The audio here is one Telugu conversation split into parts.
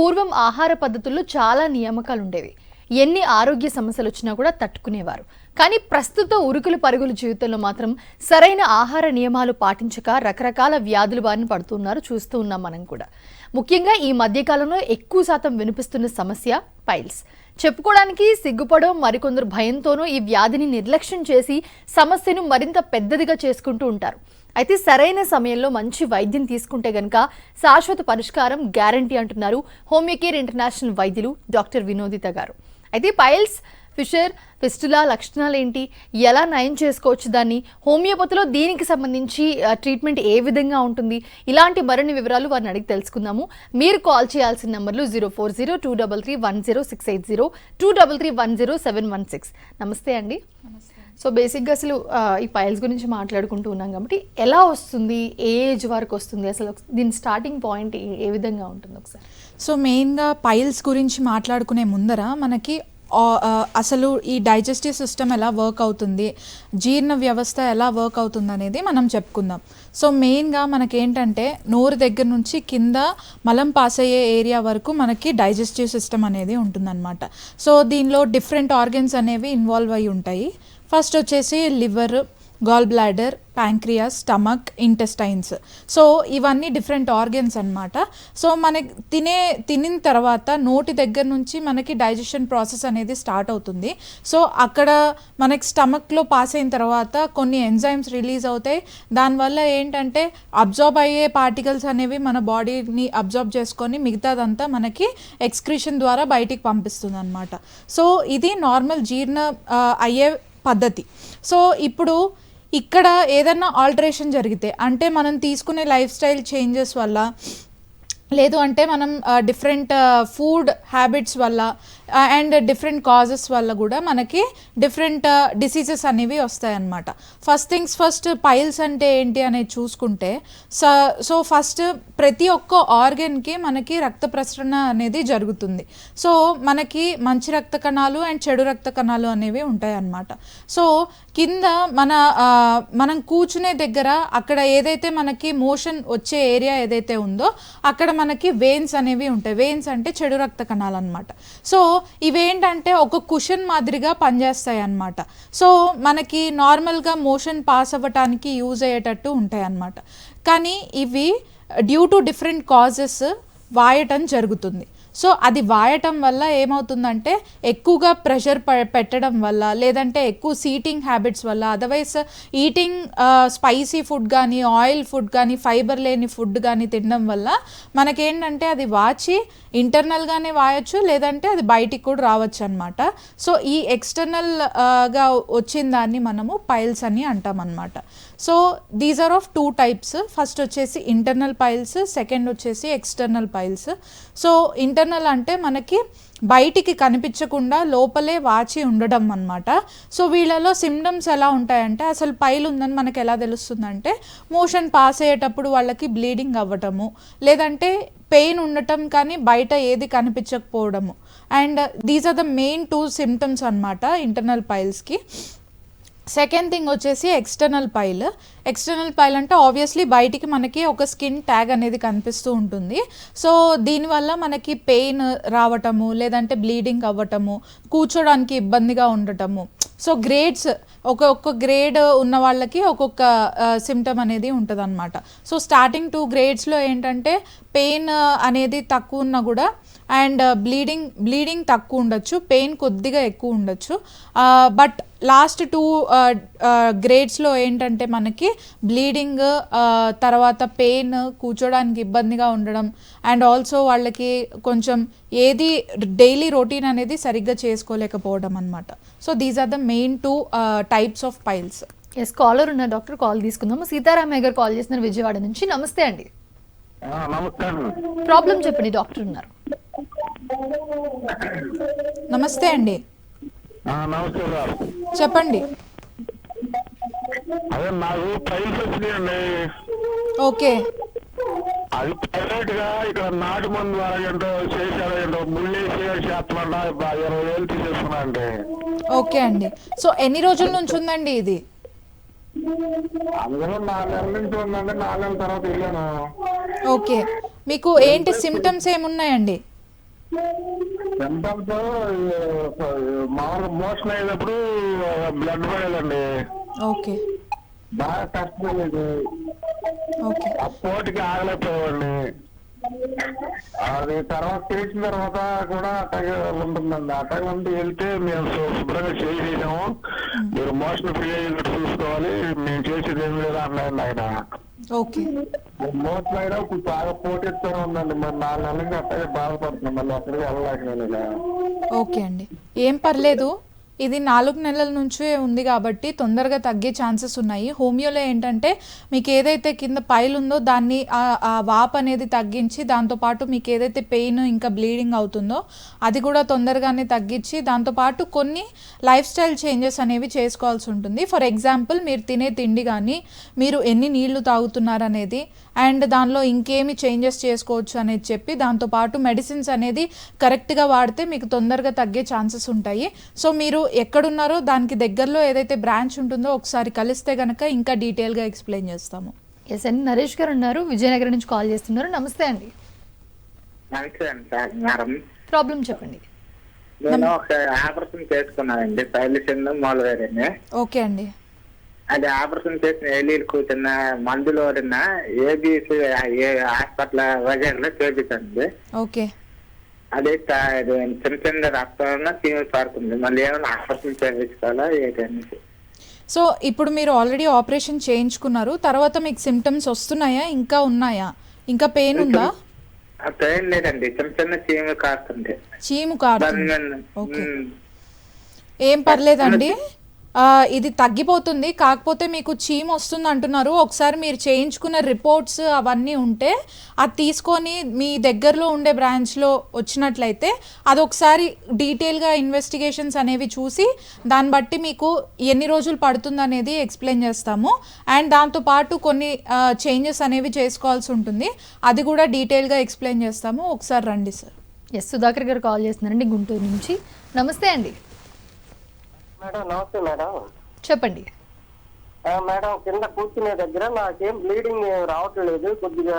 పూర్వం ఆహార పద్ధతుల్లో చాలా నియామకాలు ఉండేవి ఎన్ని ఆరోగ్య సమస్యలు వచ్చినా కూడా తట్టుకునేవారు. కానీ ప్రస్తుత ఉరుకులు పరుగుల జీవితంలో మాత్రం సరైన ఆహార నియమాలు పాటించక రకరకాల వ్యాధులు బారిన పడుతున్నారు చూస్తూ ఉన్నాం మనం కూడా. ముఖ్యంగా ఈ మధ్యకాలంలో ఎక్కువ శాతం వినిపిస్తున్న సమస్య పైల్స్. చెప్పుకోవడానికి సిగ్గుపడో మరికొందరు భయంతోనూ ఈ వ్యాధిని నిర్లక్ష్యం చేసి సమస్యను మరింత పెద్దదిగా చేసుకుంటూ ఉంటారు. అయితే సరైన సమయంలో మంచి వైద్యం తీసుకుంటే గనక శాశ్వత పరిష్కారం గ్యారంటీ అంటున్నారు హోమియోకేర్ ఇంటర్నేషనల్ వైద్యులు డాక్టర్ వినోదిత గారు. అయితే పైల్స్ ఫిషర్ ఫిస్టులా లక్షణాలు ఏంటి? ఎలా నయం చేసుకోవచ్చు దాన్ని? హోమియోపతిలో దీనికి సంబంధించి ట్రీట్మెంట్ ఏ విధంగా ఉంటుంది? ఇలాంటి మరిన్ని వివరాలు వారిని అడిగి తెలుసుకుందాము. మీరు కాల్ చేయాల్సిన నెంబర్లు zero four zero two double three one zero six eight zero two double three one zero seven one six. నమస్తే అండి. సో బేసిక్గా అసలు ఈ పైల్స్ గురించి మాట్లాడుకుంటూ ఉన్నాం కాబట్టి ఎలా వస్తుంది ఏ ఏజ్ వరకు వస్తుంది అసలు దీని స్టార్టింగ్ పాయింట్ ఏ- విధంగా ఉంటుంది ఒకసారి? సో మెయిన్గా పైల్స్ గురించి మాట్లాడుకునే ముందర మనకి అసలు ఈ డైజెస్టివ్ సిస్టమ్ ఎలా వర్క్ అవుతుంది జీర్ణ వ్యవస్థ ఎలా వర్క్ అవుతుంది అనేది మనం చెప్పుకుందాం. సో మెయిన్గా మనకేంటంటే నోరు దగ్గర నుంచి కింద మలం పాస్ అయ్యే ఏరియా వరకు మనకి డైజెస్టివ్ సిస్టమ్ అనేది ఉంటుందన్నమాట. సో దీనిలో డిఫరెంట్ ఆర్గన్స్ అనేవి ఇన్వాల్వ్ అయి ఉంటాయి. ఫస్ట్ వచ్చేసి liver gall bladder pancreas stomach intestines so ఇవన్నీ డిఫరెంట్ ఆర్గన్స్ అనమాట సో మనకి తినే తినిన తర్వాత నోటి దగ్గర నుంచి మనకి డైజెషన్ ప్రాసెస్ అనేది స్టార్ట్ అవుతుంది. సో అక్కడ మనకి స్టమక్లో పాస్ అయిన తర్వాత కొన్ని ఎంజైమ్స్ రిలీజ్ అవుతాయి. దానివల్ల ఏంటంటే అబ్జార్బ్ అయ్యే పార్టికల్స్ అనేవి మన బాడీని అబ్జార్బ్ చేసుకొని మిగతాదంతా మనకి ఎక్స్క్రిషన్ ద్వారా బయటికి పంపిస్తుంది అనమాట సో ఇది నార్మల్ జీర్ణ అయ్యే పద్ధతి. సో ఇప్పుడు ఇక్కడ ఏదన్నా ఆల్టరేషన్ జరిగితే అంటే మనం తీసుకునే లైఫ్ స్టైల్ చేంజెస్ వల్ల లేదు అంటే మనం డిఫరెంట్ ఫుడ్ హ్యాబిట్స్ వల్ల అండ్ డిఫరెంట్ కాజెస్ వల్ల కూడా మనకి డిఫరెంట్ డిసీజెస్ uh, అనేవి వస్తాయన్నమాట. ఫస్ట్ థింగ్స్ ఫస్ట్ పైల్స్ అంటే ఏంటి అనేది చూసుకుంటే సో సో ఫస్ట్ ప్రతి ఒక్క ఆర్గన్కి మనకి రక్త ప్రసరణ అనేది జరుగుతుంది. సో మనకి మంచి రక్త కణాలు అండ్ చెడు రక్త కణాలు అనేవి ఉంటాయన్నమాట. సో కింద మన uh, మనం కూర్చునే దగ్గర అక్కడ ఏదైతే మనకి మోషన్ వచ్చే ఏరియా ఏదైతే ఉందో అక్కడ మనకి వెయిన్స్ అనేవి ఉంటాయి. వెయిన్స్ అంటే చెడు రక్త కణాలు అనమాట సో ఇవేంటంటే ఒక కుషన్ మాదిరిగా పనిచేస్తాయి అన్నమాట సో మనకి నార్మల్గా మోషన్ పాస్ అవ్వటానికి యూజ్ అయ్యేటట్టు ఉంటాయి అన్నమాట కానీ ఇవి డ్యూ టు డిఫరెంట్ కాజెస్ వాయటం జరుగుతుంది. సో అది వాయటం వల్ల ఏమవుతుందంటే ఎక్కువగా ప్రెషర్ పెట్టడం వల్ల లేదంటే ఎక్కువ సీటింగ్ హ్యాబిట్స్ వల్ల అదర్వైజ్ ఈటింగ్ స్పైసీ ఫుడ్ కానీ ఆయిల్ ఫుడ్ కానీ ఫైబర్ లేని ఫుడ్ కానీ తినడం వల్ల మనకేంటంటే అది వాచి ఇంటర్నల్గానే వాయచ్చు లేదంటే అది బయటికి కూడా రావచ్చు అనమాట సో ఈ ఎక్స్టర్నల్గా వచ్చిన దాన్ని మనము పైల్స్ అని అంటాం అనమాట so these are of two types first వచ్చేసి ఇంటర్నల్ పైల్స్ సెకండ్ వచ్చేసి ఎక్స్టర్నల్ పైల్స్ సో ఇంటర్నల్ అంటే మనకి బయటికి కనిపించకుండా లోపలే వాచి ఉండడం అనమాట సో వీళ్ళలో సిమ్టమ్స్ ఎలా ఉంటాయంటే అసలు పైలు ఉందని మనకి ఎలా తెలుస్తుందంటే మోషన్ పాస్ అయ్యేటప్పుడు వాళ్ళకి బ్లీడింగ్ అవ్వటము లేదంటే పెయిన్ ఉండటం కానీ బయట ఏది కనిపించకపోవడము. And these are the main two symptoms అనమాట ఇంటర్నల్ పైల్స్కి సెకండ్ థింగ్ వచ్చేసి ఎక్స్టర్నల్ పైల్ ఎక్స్టర్నల్ పైల్ అంటే ఆబ్వియస్లీ బయటికి మనకి ఒక స్కిన్ ట్యాగ్ అనేది కనిపిస్తూ ఉంటుంది. సో దీనివల్ల మనకి పెయిన్ రావటము లేదంటే బ్లీడింగ్ అవ్వటము కూర్చోడానికి ఇబ్బందిగా ఉండటము. సో గ్రేడ్స్ ఒక్కొక్క గ్రేడ్ ఉన్న వాళ్ళకి ఒక్కొక్క సిమ్టమ్ అనేది ఉంటుంది అనమాట సో స్టార్టింగ్ టూ గ్రేడ్స్లో ఏంటంటే పెయిన్ అనేది తక్కువ ఉన్నా కూడా అండ్ బ్లీడింగ్ బ్లీడింగ్ తక్కువ ఉండొచ్చు పెయిన్ కొద్దిగా ఎక్కువ ఉండొచ్చు. బట్ లాస్ట్ టూ గ్రేడ్స్లో ఏంటంటే మనకి బ్లీడింగ్ తర్వాత పెయిన్ కూర్చోడానికి ఇబ్బందిగా ఉండడం. అండ్ ఆల్సో వాళ్ళకి కొంచెం ఏది డైలీ రొటీన్ అనేది సరిగ్గా చేసుకోలేకపోవడం అనమాట so these are the main two types of piles. Yes caller ఉన్న డాక్టర్ కాల్ తీసుకుందాము. సీతారామయ్య గారు కాల్ చేస్తున్నారు విజయవాడ నుంచి. నమస్తే అండి. ఆ, నమస్కారం. ప్రాబ్లం చెప్పండి డాక్టర్ ఉన్నారు. నమస్తే అండి. సార్. చెప్పండి. అదే నాకు పైల్స్ వచ్చినాయండి ఓకే. అది ప్రైవేట్గా ఇక్కడ నాటు మందు ఏంటో చేశారు ఏంటో ముళ్ళేసి చేస్తున్నా ఇరవై వేలు తీసేస్తున్నా అండి. ఓకే అండి. సో ఎన్ని రోజుల నుంచి ఉందండి ఇది? అందులో నాలుగు నెలల నుంచి ఉందండి. నాలుగు నెలల తర్వాత వెళ్ళాను. ఓకే. మీకు ఏంటి సిమ్టమ్స్ ఏమున్నాయండి? సింటమ్స్ మామూలు మోషన్ అయ్యేటప్పుడు బ్లడ్ పడేదండి ఓకే. బాగా కష్టపడేది. ఓకే. ఆ పోటీకి ఆగలేకపోయేవాడిని అది తర్వాత చేసిన తర్వాత కూడా అట్టగే ఉంటుందండి. అట్టగే ఉండి వెళ్తే మేము శుభ్రంగా చేసేసాము. మీరు మోషన్ ఫ్రీ అయ్యేటట్టు చూసుకోవాలి. మేము చేసేది ఏం లేదు అన్నాయండి ఆయన. ఓకే. అయినా ఇప్పుడు బాగా పోటీస్తూనే ఉందండి. మరి నాలుగు నెలల నుంచి అట్టగే బాధపడుతున్నాం. మళ్ళీ అక్కడికి వెళ్ళలేక నేను ఇలా. ఓకే అండి. ఏం పర్లేదు. ఇది నాలుగు నెలల నుంచే ఉంది కాబట్టి తొందరగా తగ్గే ఛాన్సెస్ ఉన్నాయి. హోమియోలో ఏంటంటే మీకు ఏదైతే కింద పైల్ ఉందో దాన్ని ఆ- వాప్ అనేది తగ్గించి దాంతోపాటు మీకు ఏదైతే పెయిన్ ఇంకా బ్లీడింగ్ అవుతుందో అది కూడా తొందరగానే తగ్గించి దాంతోపాటు కొన్ని లైఫ్ స్టైల్ చేంజెస్ అనేవి చేసుకోవాల్సి ఉంటుంది. ఫర్ ఎగ్జాంపుల్ మీరు తినే తిండి కానీ మీరు ఎన్ని నీళ్ళు తాగుతున్నారు అనేది అండ్ దానిలో ఇంకేమి చేంజెస్ చేసుకోవచ్చు అనేది చెప్పి దాంతోపాటు మెడిసిన్స్ అనేది కరెక్ట్గా వాడితే మీకు తొందరగా తగ్గే ఛాన్సెస్ ఉంటాయి. సో మీరు ఎక్కడున్నారో దానికి దగ్గరలో ఏదైతే బ్రాంచ్ ఉంటుందో ఒకసారి కలిస్తే కనుక ఇంకా డీటెయిల్గా ఎక్స్ప్లెయిన్ చేస్తాము. ఎస్ అండి నరేష్ గారు ఉన్నారు. విజయనగరం నుంచి కాల్ చేస్తున్నారు. నమస్తే అండి. ప్రాబ్లం చెప్పండి. నేను ఒక ఆపరేషన్ చేసుకున్నానండి. పైలిసింద మూలవేరండి ఓకే అండి. అది ఆపరేషన్ చేసిన ఎలీలు కూర్చున్న మందులు ఏబిసి ఏ హాస్పిటల్ వజర్లో చేపించండి ఓకే. అది చిన్న చిన్న రక్తం తీవ్ర పడుతుంది. మళ్ళీ ఏమైనా ఆపరేషన్ చేయించుకోవాలా ఏంటనేసి సో ఇప్పుడు మీరు ఆల్రెడీ ఆపరేషన్ చేయించుకున్నారు. తర్వాత మీకు సిమ్టమ్స్ వస్తున్నాయా? ఇంకా ఉన్నాయా? ఇంకా పెయిన్ ఉందా? పెయిన్ లేదండి. చిన్న చిన్న చీమ కాస్తుంది చీము ఓకే. ఉమ్. ఏం పర్లేదండి? ఇది తగ్గిపోతుంది. కాకపోతే మీకు చీమ్ వస్తుంది అంటున్నారు. ఒకసారి మీరు చేయించుకున్న రిపోర్ట్స్ అవన్నీ ఉంటే అది తీసుకొని మీ దగ్గరలో ఉండే బ్రాంచ్లో వచ్చినట్లయితే అది ఒకసారి డీటెయిల్గా ఇన్వెస్టిగేషన్స్ అనేవి చూసి దాన్ని బట్టి మీకు ఎన్ని రోజులు పడుతుంది అనేది ఎక్స్ప్లెయిన్ చేస్తాము. అండ్ దాంతోపాటు కొన్ని చేంజెస్ అనేవి చేసుకోవాల్సి ఉంటుంది. అది కూడా డీటెయిల్గా ఎక్స్ప్లెయిన్ చేస్తాము. ఒకసారి రండి సార్. ఎస్ సుధాకర్ గారు కాల్ చేస్తున్నారండి గుంటూరు నుంచి. నమస్తే అండి. మేడం నమస్తే మేడం. చెప్పండి. మేడం కింద కూర్చునే దగ్గర నాకేం బ్లీడింగ్ రావట్లేదు కొద్దిగా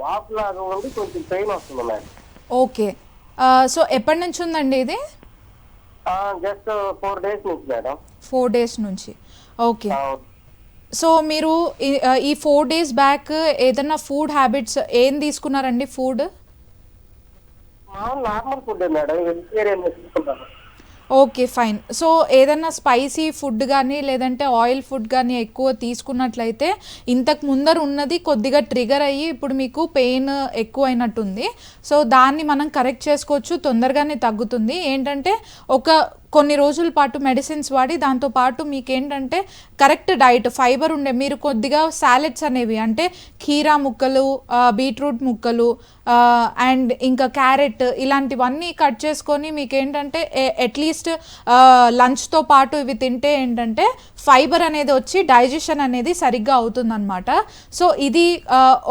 వాపు లాగా ఉండి కొంచెం పెయిన్ వస్తుంది మేడం. ఓకే. సో ఎప్పటి నుంచి ఉందండి ఇది? జస్ట్ ఫోర్ డేస్ నుంచి మేడం. ఫోర్ డేస్ నుంచి. ఓకే. సో మీరు ఈ- ఫోర్ డేస్ బ్యాక్ ఏదైనా ఫుడ్ హ్యాబిట్స్ ఏం తీసుకున్నారండి food? Normal food madam vegetarian తీసుకుంటాను ఓకే ఫైన్. సో ఏదైనా స్పైసీ ఫుడ్ కానీ లేదంటే ఆయిల్ ఫుడ్ కానీ ఎక్కువ తీసుకున్నట్లయితే ఇంతకు ముందర ఉన్నది కొద్దిగా ట్రిగర్ అయ్యి ఇప్పుడు మీకు పెయిన్ ఎక్కువ అయినట్టుంది సో దాన్ని మనం కరెక్ట్ చేసుకోవచ్చు తొందరగానే తగ్గుతుంది. ఏంటంటే ఒక కొన్ని రోజుల పాటు మెడిసిన్స్ వాడి దాంతో పాటు మీకు ఏంటంటే కరెక్ట్ డైట్ ఫైబర్ ఉండే మీరు కొద్దిగా సాలెడ్స్ అనేవి అంటే కీరా ముక్కలు బీట్రూట్ ముక్కలు అండ్ ఇంకా క్యారెట్ ఇలాంటివన్నీ కట్ చేసుకొని మీకు ఏంటంటే అట్లీస్ట్ లంచ్తో పాటు ఇవి తింటే ఏంటంటే ఫైబర్ అనేది వచ్చి డైజెషన్ అనేది సరిగ్గా అవుతుందన్నమాట. సో ఇది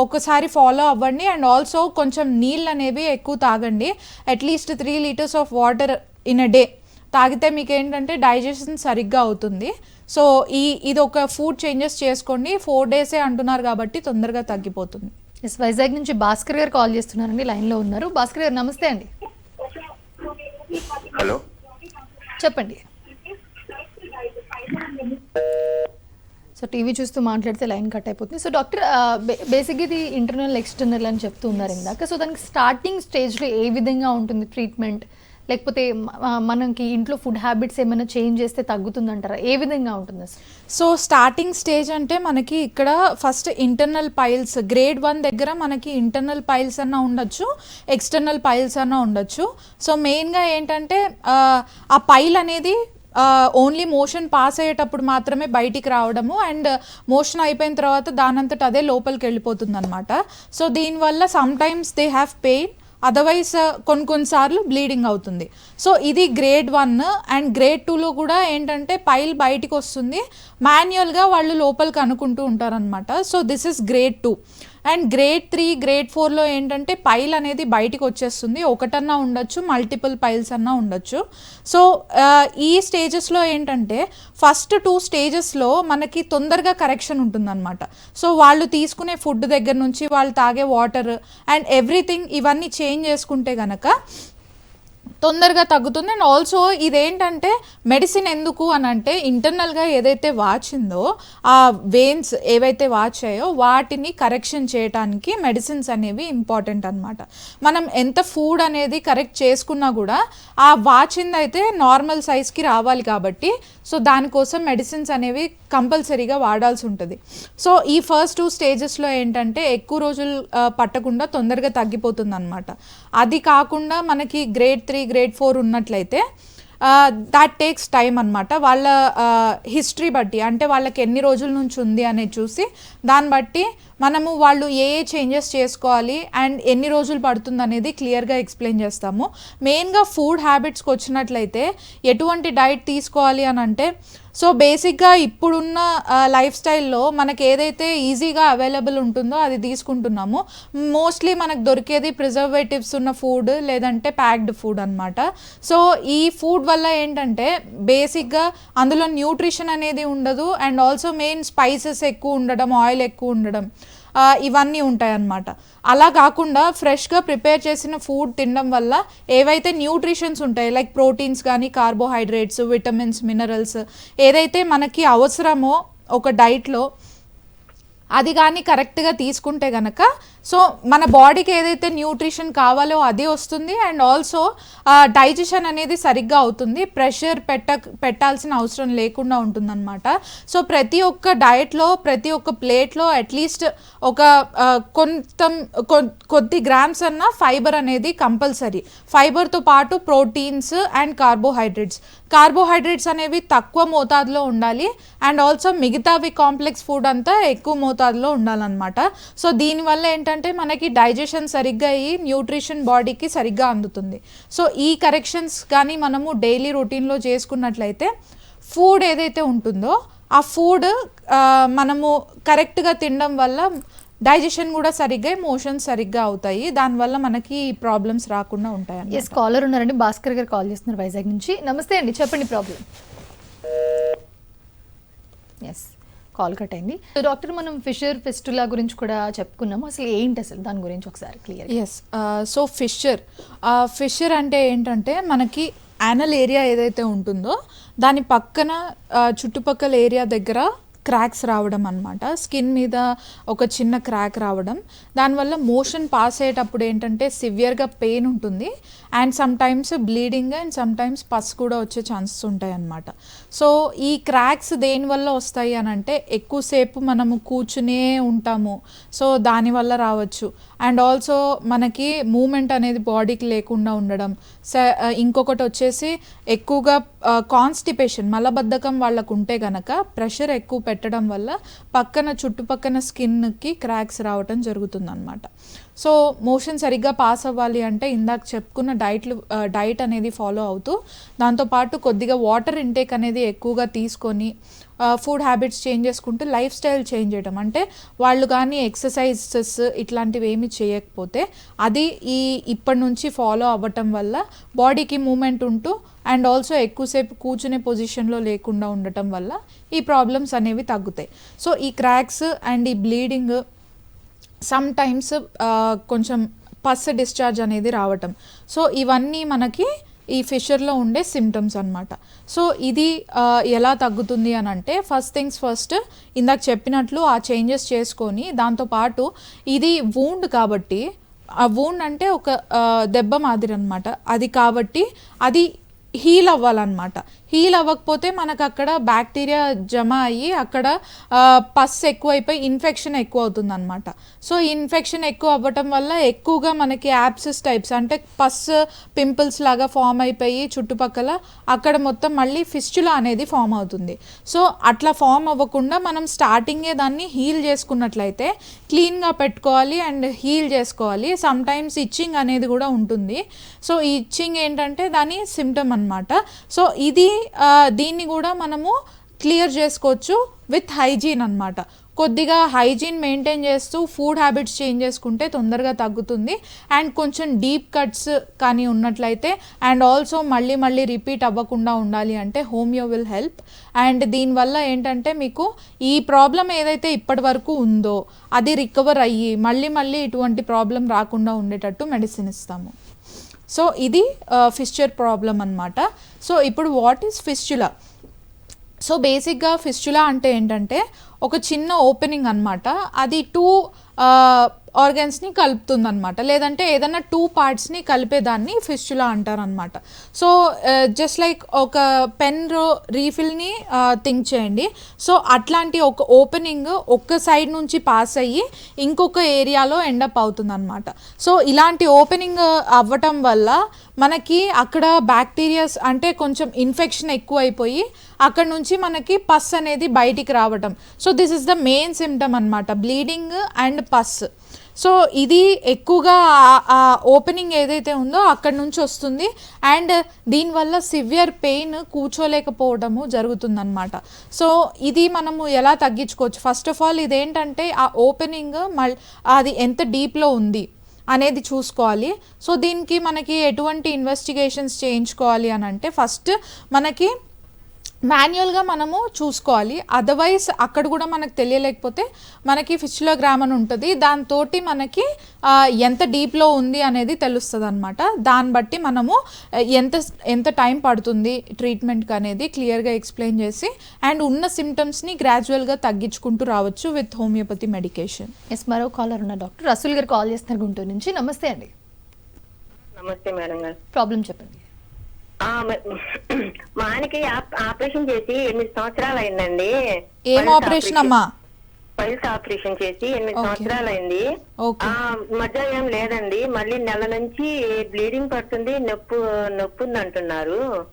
ఒకసారి ఫాలో అవ్వండి. అండ్ ఆల్సో కొంచెం నీళ్ళు అనేవి ఎక్కువ తాగండి. At least three litres of water in a day తాగితే మీకు ఏంటంటే డైజెషన్ సరిగ్గా అవుతుంది. సో ఈ ఇది ఒక ఫుడ్ చేంజెస్ చేసుకోండి. ఫోర్ డేసే అంటున్నారు కాబట్టి తొందరగా తగ్గిపోతుంది. ఎస్ వైజాగ్ నుంచి భాస్కర్ గారు కాల్ చేస్తున్నారండి. లైన్లో ఉన్నారు. భాస్కర్ గారు నమస్తే అండి. హలో. చెప్పండి. సో టీవీ చూస్తూ మాట్లాడితే లైన్ కట్ అయిపోతుంది. సో డాక్టర్ బేసిక్గా ఇది ఇంటర్నల్ ఎక్స్టర్నల్ అని చెప్తూ ఉన్నారు ఇందాక. సో దానికి స్టార్టింగ్ స్టేజ్లో ఏ విధంగా ఉంటుంది ట్రీట్మెంట్? లేకపోతే మనకి ఇంట్లో ఫుడ్ హ్యాబిట్స్ ఏమైనా చేంజ్ చేస్తే తగ్గుతుందంటారా? ఏ విధంగా ఉంటుంది సో స్టార్టింగ్ స్టేజ్ అంటే మనకి ఇక్కడ first internal piles grade one దగ్గర మనకి ఇంటర్నల్ పైల్స్ అన్న ఉండొచ్చు ఎక్స్టర్నల్ పైల్స్ అన్న ఉండొచ్చు. సో మెయిన్గా ఏంటంటే ఆ, పైల్ అనేది ఓన్లీ మోషన్ పాస్ అయ్యేటప్పుడు మాత్రమే బయటికి రావడము అండ్ మోషన్ అయిపోయిన తర్వాత దానంతట అదే లోపలికి వెళ్ళిపోతుంది అనమాట సో దీనివల్ల sometimes they have pain otherwise uh, కొన్ని కొన్నిసార్లు బ్లీడింగ్ అవుతుంది. సో ఇది గ్రేడ్ వన్ అండ్ గ్రేడ్ టూలో కూడా ఏంటంటే పైల్ బయటికి వస్తుంది. మాన్యువల్గా వాళ్ళు లోపలికి అనుకుంటూ ఉంటారనమాట so this is grade two and grade three grade ఫోర్లో ఏంటంటే పైల్ అనేది బయటికి వచ్చేస్తుంది. ఒకటన్నా ఉండొచ్చు మల్టిపుల్ పైల్స్ అన్నా ఉండొచ్చు. సో ఈ స్టేజెస్లో ఏంటంటే ఫస్ట్ టూ స్టేజెస్లో మనకి తొందరగా కరెక్షన్ ఉంటుందన్నమాట. సో వాళ్ళు తీసుకునే ఫుడ్ దగ్గర నుంచి వాళ్ళు తాగే వాటర్ అండ్ ఎవ్రీథింగ్ ఇవన్నీ చేంజ్ చేసుకుంటే కనుక తొందరగా తగ్గుతుంది. అండ్ ఆల్సో ఇదేంటంటే మెడిసిన్ ఎందుకు అని అంటే ఇంటర్నల్గా ఏదైతే వాచిందో ఆ వెయిన్స్ ఏవైతే వాచాయో వాటిని కరెక్షన్ చేయడానికి మెడిసిన్స్ అనేవి ఇంపార్టెంట్ అనమాట మనం ఎంత ఫుడ్ అనేది కరెక్ట్ చేసుకున్నా కూడా ఆ వాచింది అయితే నార్మల్ సైజ్కి రావాలి కాబట్టి సో దానికోసం మెడిసిన్స్ అనేవి కంపల్సరీగా వాడాల్సి ఉంటుంది. సో ఈ ఫస్ట్ టూ స్టేజెస్లో ఏంటంటే ఎక్కువ రోజులు పట్టకుండా తొందరగా తగ్గిపోతుంది అనమాట అది కాకుండా మనకి గ్రేడ్ త్రీ గ్రేడ్ ఫోర్ ఉన్నట్లయితే దాట్ టేక్స్ టైం అనమాట వాళ్ళ హిస్టరీ బట్టి అంటే వాళ్ళకి ఎన్ని రోజుల నుంచి ఉంది అనేది చూసి దాన్ని బట్టి మనము వాళ్ళు ఏ ఏ చేంజెస్ చేసుకోవాలి అండ్ ఎన్ని రోజులు పడుతుంది అనేది క్లియర్గా ఎక్స్ప్లెయిన్ చేస్తాము. మెయిన్గా ఫుడ్ హ్యాబిట్స్కి వచ్చినట్లయితే ఎటువంటి డైట్ తీసుకోవాలి అని అంటే సో బేసిక్గా ఇప్పుడున్న లైఫ్ స్టైల్లో మనకి ఏదైతే ఈజీగా అవైలబుల్ ఉంటుందో అది తీసుకుంటున్నాము. మోస్ట్లీ మనకు దొరికేది ప్రిజర్వేటివ్స్ ఉన్న ఫుడ్ లేదంటే ప్యాక్డ్ ఫుడ్ అనమాట సో ఈ ఫుడ్ వల్ల ఏంటంటే బేసిక్గా అందులో న్యూట్రిషన్ అనేది ఉండదు అండ్ ఆల్సో మెయిన్ స్పైసెస్ ఎక్కువ ఉండడం ఆయిల్ ఎక్కువ ఉండడం. ఇవన్నీ ఉంటాయన్నమాట. అలా కాకుండా ఫ్రెష్గా ప్రిపేర్ చేసిన ఫుడ్ తినడం వల్ల ఏవైతే న్యూట్రిషన్స్ ఉంటాయి లైక్ ప్రోటీన్స్ కానీ కార్బోహైడ్రేట్స్ విటమిన్స్ మినరల్స్ ఏదైతే మనకి అవసరమో ఒక డైట్లో అది కానీ కరెక్ట్గా తీసుకుంటే కనుక సో మన బాడీకి ఏదైతే న్యూట్రిషన్ కావాలో అది వస్తుంది. అండ్ ఆల్సో డైజెషన్ అనేది సరిగ్గా అవుతుంది. ప్రెషర్ పెట్ట పెట్టాల్సిన అవసరం లేకుండా ఉంటుందన్నమాట. సో ప్రతి ఒక్క డయట్లో ప్రతి ఒక్క ప్లేట్లో అట్లీస్ట్ ఒక కొంత కొ- కొద్ది గ్రామ్స్ అన్న ఫైబర్ అనేది కంపల్సరీ. ఫైబర్తో పాటు ప్రోటీన్స్ అండ్ కార్బోహైడ్రేట్స్. కార్బోహైడ్రేట్స్ అనేవి తక్కువ మోతాదులో ఉండాలి. అండ్ ఆల్సో మిగతావి కాంప్లెక్స్ ఫుడ్ అంతా ఎక్కువ మోతాదులో ఉండాలన్నమాట. సో దీనివల్ల ఏంటంటే మనకి డైజెషన్ సరిగ్గా అయ్యి న్యూట్రిషన్ బాడీకి సరిగ్గా అందుతుంది. సో ఈ కరెక్షన్స్ కానీ మనము డైలీ రొటీన్లో చేసుకున్నట్లయితే ఫుడ్ ఏదైతే ఉంటుందో ఆ ఫుడ్ మనము కరెక్ట్గా తినడం వల్ల డైజెషన్ కూడా సరిగ్గా మోషన్స్ సరిగ్గా అవుతాయి. దానివల్ల మనకి ప్రాబ్లమ్స్ రాకుండా ఉంటాయి ఎస్ కాలర్ ఉన్నారండి. భాస్కర్ గారు కాల్ చేస్తున్నారు వైజాగ్ నుంచి. నమస్తే అండి చెప్పండి ప్రాబ్లం ఎస్ కాల్ కట్ అయింది. డాక్టర్ మనం ఫిషర్ ఫెస్టులా గురించి కూడా చెప్పుకున్నాము. అసలు ఏంటి అసలు దాని గురించి ఒకసారి clear yes so fissure fissure అంటే ఏంటంటే మనకి యానల్ ఏరియా ఏదైతే ఉంటుందో దాని పక్కన చుట్టుపక్కల ఏరియా దగ్గర క్రాక్స్ రావడం అనమాట స్కిన్ మీద ఒక చిన్న క్రాక్ రావడం. దానివల్ల మోషన్ పాస్ అయ్యేటప్పుడు ఏంటంటే సివియర్గా పెయిన్ ఉంటుంది. And sometimes bleeding and sometimes pus కూడా వచ్చే ఛాన్సెస్ ఉంటాయి అన్నమాట. సో ఈ క్రాక్స్ దేనివల్ల వస్తాయి అని అంటే ఎక్కువసేపు మనము కూర్చునే ఉంటాము. సో దానివల్ల రావచ్చు. అండ్ ఆల్సో మనకి మూమెంట్ అనేది బాడీకి లేకుండా ఉండడం. స- ఇంకొకటి వచ్చేసి ఎక్కువగా కాన్స్టిపేషన్ మలబద్ధకం వాళ్ళకు ఉంటే గనక ప్రెషర్ ఎక్కువ పెట్టడం వల్ల పక్కన చుట్టుపక్కన స్కిన్కి క్రాక్స్ రావటం జరుగుతుంది అనమాట సో మోషన్ సరిగ్గా పాస్ అవ్వాలి అంటే ఇందాక చెప్పుకున్న డైట్లు డైట్ అనేది ఫాలో అవుతూ దాంతోపాటు కొద్దిగా వాటర్ ఇంటేక్ అనేది ఎక్కువగా తీసుకొని ఫుడ్ హ్యాబిట్స్ చేంజ్ చేసుకుంటూ లైఫ్ స్టైల్ చేంజ్ చేయడం అంటే వాళ్ళు కానీ ఎక్సర్సైజెస్ ఇట్లాంటివి ఏమి చేయకపోతే అది ఈ ఇప్పటి నుంచి ఫాలో అవ్వటం వల్ల బాడీకి మూమెంట్ ఉంటూ అండ్ ఆల్సో ఎక్కువసేపు కూర్చునే పొజిషన్లో లేకుండా ఉండటం వల్ల ఈ ప్రాబ్లమ్స్ అనేవి తగ్గుతాయి. సో ఈ క్రాక్స్ అండ్ ఈ బ్లీడింగ్ సమ్ టైమ్స్ కొంచెం పస్ డిశ్చార్జ్ అనేది రావటం. సో ఇవన్నీ మనకి ఈ ఫిషర్లో ఉండే సిమ్టమ్స్ అన్నమాట. సో ఇది ఎలా తగ్గుతుంది అని అంటే ఫస్ట్ థింగ్స్ ఫస్ట్ ఇందాక చెప్పినట్లు ఆ చేంజెస్ చేసుకొని దాంతోపాటు ఇది వూండ్ కాబట్టి ఆ వూండ్ అంటే ఒక దెబ్బ మాదిరి అనమాట అది కాబట్టి అది హీల్ అవ్వాలన్నమాట. హీల్ అవ్వకపోతే మనకు అక్కడ బ్యాక్టీరియా జమ అయ్యి అక్కడ పస్ ఎక్కువైపోయి ఇన్ఫెక్షన్ ఎక్కువ అవుతుంది అనమాట సో ఇన్ఫెక్షన్ ఎక్కువ అవ్వటం వల్ల ఎక్కువగా మనకి యాప్సిస్ టైప్స్ అంటే పస్ పింపుల్స్ లాగా ఫామ్ అయిపోయి చుట్టుపక్కల అక్కడ మొత్తం మళ్ళీ ఫిస్చులా అనేది ఫామ్ అవుతుంది. సో అట్లా ఫామ్ అవ్వకుండా మనం స్టార్టింగే దాన్ని హీల్ చేసుకున్నట్లయితే క్లీన్గా పెట్టుకోవాలి అండ్ హీల్ చేసుకోవాలి. సమ్ టైమ్స్ ఇచ్చింగ్ అనేది కూడా ఉంటుంది. సో ఈ ఇచ్చింగ్ ఏంటంటే దాని సిమ్టమ్ అనమాట సో ఇది దీన్ని కూడా మనము క్లియర్ చేసుకోవచ్చు విత్ హైజీన్ అన్నమాట. కొద్దిగా హైజీన్ మెయింటైన్ చేస్తూ ఫుడ్ హ్యాబిట్స్ చేంజ్ చేసుకుంటే తొందరగా తగ్గుతుంది. అండ్ కొంచెం డీప్ కట్స్ కానీ ఉన్నట్లయితే అండ్ ఆల్సో మళ్ళీ మళ్ళీ రిపీట్ అవ్వకుండా ఉండాలి అంటే హోమియో విల్ హెల్ప్. అండ్ దీనివల్ల ఏంటంటే మీకు ఈ ప్రాబ్లం ఏదైతే ఇప్పటి వరకు ఉందో అది రికవర్ అయ్యి మళ్ళీ మళ్ళీ ఇటువంటి ప్రాబ్లం రాకుండా ఉండేటట్టు మెడిసిన్ ఇస్తాము. సో ఇది ఫిస్చర్ ప్రాబ్లం అనమాట సో ఇప్పుడు వాట్ ఈస్ ఫిస్చులా సో బేసిక్గా ఫిస్చులా అంటే ఏంటంటే ఒక చిన్న ఓపెనింగ్ అనమాట అది టూ ఆర్గన్స్ని కలుపుతుందనమాట లేదంటే ఏదైనా టూ పార్ట్స్ని కలిపేదాన్ని ఫిస్చులా అంటారనమాట సో uh, జస్ట్ లైక్ ఒక పెన్ రో రీఫిల్ని uh, థింక్ చేయండి. సో అట్లాంటి ఒక ఓపెనింగ్ ఒక్క సైడ్ నుంచి పాస్ అయ్యి ఇంకొక ఏరియాలో ఎండప్ అవుతుందనమాట సో ఇలాంటి ఓపెనింగ్ అవ్వటం వల్ల మనకి అక్కడ బ్యాక్టీరియాస్ అంటే కొంచెం ఇన్ఫెక్షన్ ఎక్కువైపోయి అక్కడ నుంచి మనకి పస్ అనేది బయటికి రావటం. So this is the main symptom అనమాట బ్లీడింగ్ అండ్ పస్ సో ఇది ఎక్కువగా ఆ- ఓపెనింగ్ ఏదైతే ఉందో అక్కడ నుంచి వస్తుంది. అండ్ దీనివల్ల సివియర్ పెయిన్ కూర్చోలేకపోవడము జరుగుతుందన్నమాట. సో ఇది మనము ఎలా తగ్గించుకోవచ్చు? ఫస్ట్ ఆఫ్ ఆల్ ఇదేంటంటే ఆ ఓపెనింగ్ మల్ అది ఎంత డీప్లో ఉంది? అనేది చూసుకోవాలి. సో దీనికి మనకి ఎటువంటి ఇన్వెస్టిగేషన్స్ చేయించుకోవాలి అని అంటే ఫస్ట్ మనకి మాన్యువల్గా మనము చూసుకోవాలి. అదర్వైజ్ అక్కడ కూడా మనకు తెలియలేకపోతే మనకి ఫిస్చులోగ్రామ్ అని ఉంటుంది. దాంతో మనకి ఎంత డీప్లో ఉంది అనేది తెలుస్తుంది అనమాట దాన్ని బట్టి మనము ఎంత ఎంత టైం పడుతుంది ట్రీట్మెంట్కి అనేది క్లియర్గా ఎక్స్ప్లెయిన్ చేసి అండ్ ఉన్న సిమ్టమ్స్ని గ్రాడ్యువల్గా తగ్గించుకుంటూ రావచ్చు విత్ హోమియోపతి మెడికేషన్. ఎస్ మరో కాలర్ ఉన్న డాక్టర్ రసూల్ గారు కాల్ చేస్తున్నారు గుంటూరు నుంచి. నమస్తే అండి. నమస్తే మేడం గారు. ప్రాబ్లం చెప్పండి. మ- ఆయనకి ఆప్- ఆపరేషన్ చేసి ఎనిమిది సంవత్సరాలు అయిందండి. ఏం ఆపరేషన్ అమ్మా? పైల్స్ ఆపరేషన్ చేసి ఎనిమిది. సంవత్సరాలు అయింది. మధ్య ఏం లేదండి. మళ్ళీ నెల నుంచి బ్లీడింగ్ పడుతుంది నొప్పు నొప్పి ఉంది అంటున్నారు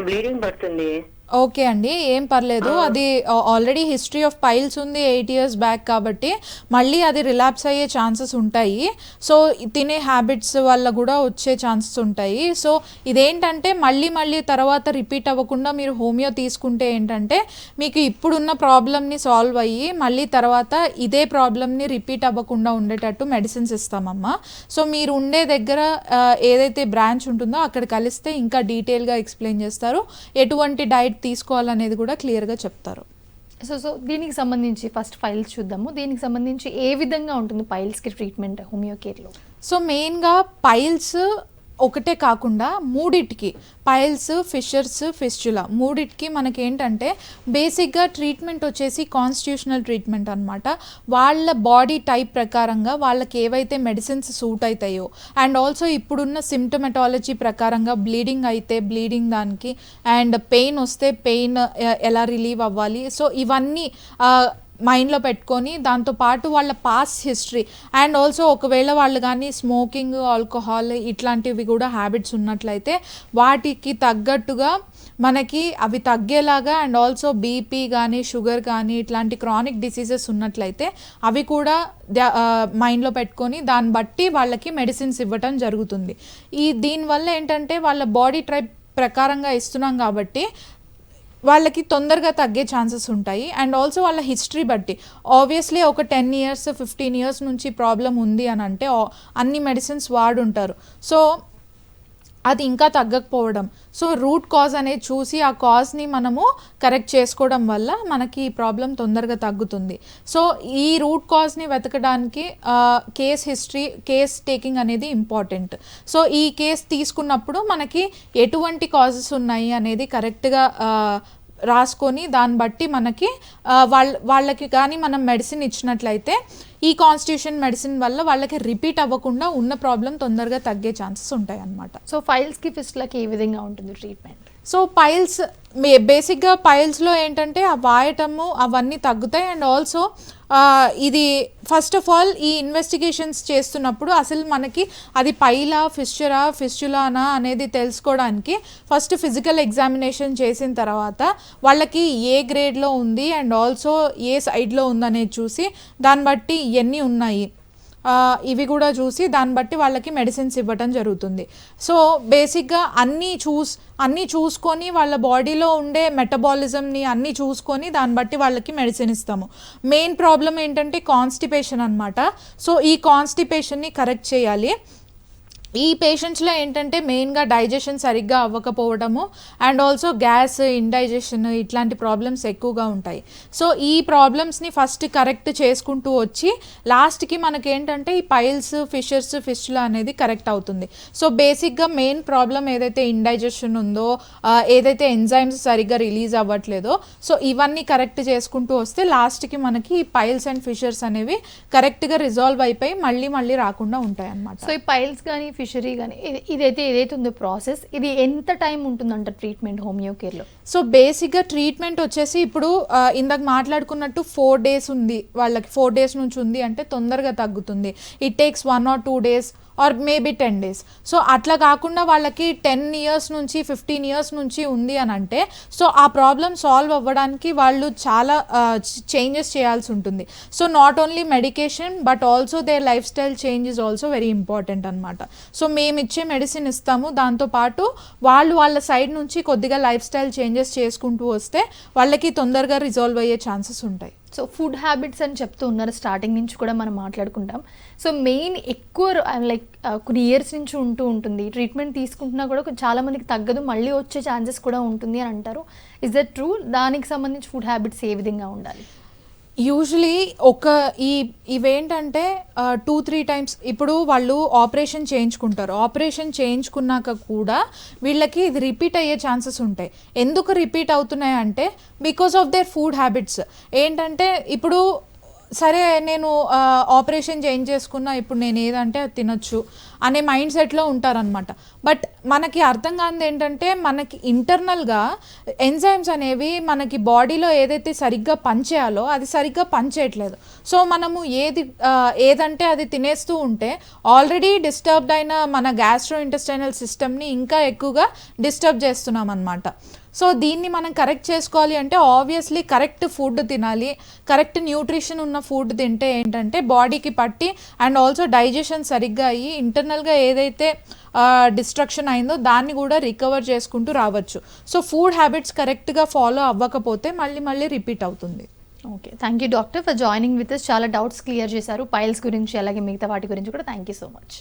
బ్లీడింగ్ పడుతుంది. ఓకే అండి ఏం పర్లేదు. అది ఆల్రెడీ హిస్టరీ ఆఫ్ పైల్స్ ఉంది ఎయిట్ ఇయర్స్ బ్యాక్ కాబట్టి మళ్ళీ అది రిలాప్స్ అయ్యే ఛాన్సెస్ ఉంటాయి. సో తినే హ్యాబిట్స్ వల్ల కూడా వచ్చే ఛాన్సెస్ ఉంటాయి. సో ఇదేంటంటే మళ్ళీ మళ్ళీ తర్వాత రిపీట్ అవ్వకుండా మీరు హోమియో తీసుకుంటే ఏంటంటే మీకు ఇప్పుడున్న ప్రాబ్లమ్ని సాల్వ్ అయ్యి మళ్ళీ తర్వాత ఇదే ప్రాబ్లమ్ని రిపీట్ అవ్వకుండా ఉండేటట్టు మెడిసిన్స్ ఇస్తామమ్మా. సో మీరు ఉండే దగ్గర ఏదైతే బ్రాంచ్ ఉంటుందో అక్కడ కలిస్తే ఇంకా డీటెయిల్గా ఎక్స్ప్లెయిన్ చేస్తారు. ఎటువంటి డైట్ తీసుకోవాలనేది కూడా క్లియర్గా చెప్తారు. సో సో దీనికి సంబంధించి ఫస్ట్ ఫైల్స్ చూద్దాము. దీనికి సంబంధించి ఏ విధంగా ఉంటుంది పైల్స్కి ట్రీట్మెంట్ హోమియో కేర్లో సో మెయిన్గా పైల్స్ ఒకటే కాకుండా మూడిటికి పైల్స్ ఫిషర్స్ ఫిస్చులా మూడిటికి మనకేంటంటే బేసిక్గా ట్రీట్మెంట్ వచ్చేసి కాన్స్టిట్యూషనల్ ట్రీట్మెంట్ అనమాట వాళ్ళ బాడీ టైప్ ప్రకారంగా వాళ్ళకి ఏవైతే మెడిసిన్స్ సూట్ అవుతాయో అండ్ ఆల్సో ఇప్పుడున్న సిమ్టమెటాలజీ ప్రకారంగా బ్లీడింగ్ అయితే బ్లీడింగ్ దానికి అండ్ పెయిన్ వస్తే పెయిన్ ఎలా రిలీవ్ అవ్వాలి. సో ఇవన్నీ మైండ్లో పెట్టుకొని దాంతో పాటు వాళ్ళ పాస్ట్ హిస్టరీ. అండ్ ఆల్సో ఒకవేళ వాళ్ళు కానీ స్మోకింగ్ ఆల్కహాల్ ఇట్లాంటివి కూడా హ్యాబిట్స్ ఉన్నట్లయితే వాటికి తగ్గట్టుగా మనకి అవి తగ్గేలాగా అండ్ ఆల్సో బీపీ కానీ షుగర్ కానీ ఇట్లాంటి క్రానిక్ డిసీజెస్ ఉన్నట్లయితే అవి కూడా మైండ్లో పెట్టుకొని దాన్ని బట్టి వాళ్ళకి మెడిసిన్స్ ఇవ్వటం జరుగుతుంది. ఈ దీనివల్ల ఏంటంటే వాళ్ళ బాడీ టైప్ ప్రకారంగా ఇస్తున్నాం కాబట్టి వాళ్ళకి తొందరగా తగ్గే ఛాన్సెస్ ఉంటాయి. అండ్ ఆల్సో వాళ్ళ హిస్టరీ బట్టి ఆబ్వియస్లీ ఒక టెన్ ఇయర్స్ ఫిఫ్టీన్ ఇయర్స్ నుంచి ప్రాబ్లం ఉంది అని అంటే అన్ని మెడిసిన్స్ వాడుంటారు. సో అది ఇంకా తగ్గకపోవడం. సో రూట్ కాజ్ అనేది చూసి ఆ కాజ్ని మనము కరెక్ట్ చేసుకోవడం వల్ల మనకి ఈ ప్రాబ్లం తొందరగా తగ్గుతుంది. సో ఈ రూట్ కాజ్ని వెతకడానికి కేస్ హిస్టరీ కేస్ టేకింగ్ అనేది ఇంపార్టెంట్. సో ఈ కేస్ తీసుకున్నప్పుడు మనకి ఎటువంటి కాజెస్ ఉన్నాయి అనేది కరెక్ట్గా రాసుకొని దాన్ని బట్టి మనకి వాళ్ళ వాళ్ళకి కానీ మనం మెడిసిన్ ఇచ్చినట్లయితే ఈ కాన్స్టిట్యూషన్ మెడిసిన్ వల్ల వాళ్ళకి రిపీట్ అవ్వకుండా ఉన్న ప్రాబ్లం తొందరగా తగ్గే ఛాన్సెస్ ఉంటాయి అన్నమాట సో ఫైల్స్కి ఫిస్ట్లకి ఏ విధంగా ఉంటుంది ట్రీట్మెంట్ సో పైల్స్ బేసిక్గా పైల్స్లో ఏంటంటే ఆ వాయటము అవన్నీ తగ్గుతాయి. అండ్ ఆల్సో ఇది ఫస్ట్ ఆఫ్ ఆల్ ఈ ఇన్వెస్టిగేషన్స్ చేస్తున్నప్పుడు అసలు మనకి అది పైలా ఫిస్చరా ఫిస్చులానా అనేది తెలుసుకోవడానికి ఫస్ట్ ఫిజికల్ ఎగ్జామినేషన్ చేసిన తర్వాత వాళ్ళకి ఏ గ్రేడ్లో ఉంది అండ్ ఆల్సో ఏ సైడ్లో ఉందనేది చూసి దాన్ని బట్టి ఎన్ని ఉన్నాయి. ఇవి కూడా చూసి దాన్ని బట్టి వాళ్ళకి మెడిసిన్స్ ఇవ్వటం జరుగుతుంది. సో బేసిక్గా అన్నీ చూస్ అన్నీ చూసుకొని వాళ్ళ బాడీలో ఉండే మెటబాలిజంని అన్నీ చూసుకొని దాన్ని బట్టి వాళ్ళకి మెడిసిన్ ఇస్తాము. మెయిన్ ప్రాబ్లం ఏంటంటే కాన్స్టిపేషన్ అనమాట సో ఈ కాన్స్టిపేషన్ని కరెక్ట్ చేయాలి. ఈ పేషెంట్స్లో ఏంటంటే మెయిన్గా డైజెషన్ సరిగ్గా అవ్వకపోవడము అండ్ ఆల్సో గ్యాస్ ఇండైజెషన్ ఇట్లాంటి ప్రాబ్లమ్స్ ఎక్కువగా ఉంటాయి. సో ఈ ప్రాబ్లమ్స్ని ఫస్ట్ కరెక్ట్ చేసుకుంటూ వచ్చి లాస్ట్కి మనకేంటంటే ఈ పైల్స్ ఫిషర్స్ ఫిష్లు అనేది కరెక్ట్ అవుతుంది. సో బేసిక్గా మెయిన్ ప్రాబ్లం ఏదైతే ఇండైజెషన్ ఉందో ఏదైతే ఎంజైమ్స్ సరిగ్గా రిలీజ్ అవ్వట్లేదో సో ఇవన్నీ కరెక్ట్ చేసుకుంటూ వస్తే లాస్ట్కి మనకి ఈ పైల్స్ అండ్ ఫిషర్స్ అనేవి కరెక్ట్గా రిజాల్వ్ అయిపోయి మళ్ళీ మళ్ళీ రాకుండా ఉంటాయి అన్నమాట సో ఈ పైల్స్ కానీ ఫిషరీ కానీ ఇది ఇదైతే ఏదైతే ఉందో ప్రాసెస్ ఇది ఎంత టైం ఉంటుందంట ట్రీట్మెంట్ హోమియో కేర్లో సో బేసిక్గా ట్రీట్మెంట్ వచ్చేసి ఇప్పుడు ఇందాక మాట్లాడుకున్నట్టు ఫోర్ డేస్ ఉంది. వాళ్ళకి ఫోర్ డేస్ నుంచి ఉంది అంటే తొందరగా తగ్గుతుంది. It takes one or two days or maybe ten days so అట్లా కాకుండా వాళ్ళకి టెన్ ఇయర్స్ నుంచి ఫిఫ్టీన్ ఇయర్స్ నుంచి ఉంది అని అంటే సో ఆ ప్రాబ్లమ్ సాల్వ్ అవ్వడానికి వాళ్ళు చాలా చేంజెస్ చేయాల్సి ఉంటుంది. So not only medication but also their lifestyle change is also very important అనమాట సో మేము ఇచ్చే మెడిసిన్ ఇస్తాము. దాంతోపాటు వాళ్ళు వాళ్ళ సైడ్ నుంచి కొద్దిగా లైఫ్ స్టైల్ చేంజెస్ చేసుకుంటూ వస్తే వాళ్ళకి తొందరగా రిజాల్వ్ అయ్యే ఛాన్సెస్ ఉంటాయి. సో ఫుడ్ హ్యాబిట్స్ అని చెప్తూ ఉన్నారు. స్టార్టింగ్ నుంచి కూడా మనం మాట్లాడుకుంటాం. సో మెయిన్ ఎక్కువ లైక్ uh, uh, కొన్ని ఇయర్స్ నుంచి ఉంటూ ఉంటుంది. ట్రీట్మెంట్ తీసుకుంటున్నా కూడా చాలామందికి చాలా మందికి తగ్గదు. మళ్ళీ వచ్చే ఛాన్సెస్ కూడా ఉంటుంది అని అంటారు. ఇస్ దట్ ట్రూ దానికి సంబంధించి ఫుడ్ హ్యాబిట్స్ ఏ విధంగా ఉండాలి? యూజువలీ ఒక ఈ ఇవేంటంటే టూ త్రీ టైమ్స్ ఇప్పుడు వాళ్ళు ఆపరేషన్ చేయించుకుంటారు. ఆపరేషన్ చేయించుకున్నాక కూడా వీళ్ళకి ఇది రిపీట్ అయ్యే ఛాన్సెస్ ఉంటాయి. ఎందుకు రిపీట్ అవుతున్నాయి అంటే because of their food habits ఏంటంటే ఇప్పుడు సరే నేను ఆపరేషన్ చేంజ్ చేసుకున్నా ఇప్పుడు నేను ఏదంటే అది తినొచ్చు అనే మైండ్ సెట్లో ఉంటారనమాట బట్ మనకి అర్థం కానిది ఏంటంటే మనకి ఇంటర్నల్గా ఎంజైమ్స్ అనేవి మనకి బాడీలో ఏదైతే సరిగ్గా పనిచేయాలో అది సరిగ్గా పనిచేయట్లేదు. సో మనము ఏది ఏదంటే అది తినేస్తూ ఉంటే ఆల్రెడీ డిస్టర్బ్డ్ అయిన మన గ్యాస్ట్రో ఇంటెస్టైనల్ సిస్టమ్ని ఇంకా ఎక్కువగా డిస్టర్బ్ చేస్తున్నాం అనమాట సో దీన్ని మనం కరెక్ట్ చేసుకోవాలి అంటే ఆబ్వియస్లీ కరెక్ట్ ఫుడ్ తినాలి. కరెక్ట్ న్యూట్రిషన్ ఉన్న ఫుడ్ తింటే ఏంటంటే బాడీకి పట్టి అండ్ ఆల్సో డైజెషన్ సరిగ్గా అయ్యి ఇంటర్నల్గా ఏదైతే డిస్ట్రక్షన్ అయిందో దాన్ని కూడా రికవర్ చేసుకుంటూ రావచ్చు. సో ఫుడ్ హ్యాబిట్స్ కరెక్ట్గా ఫాలో అవ్వకపోతే మళ్ళీ మళ్ళీ రిపీట్ అవుతుంది. Okay thank you doctor for joining with చాలా డౌట్స్ క్లియర్ చేశారు. పైల్స్ గురించి అలాగే మిగతా వాటి గురించి కూడా. Thank you so much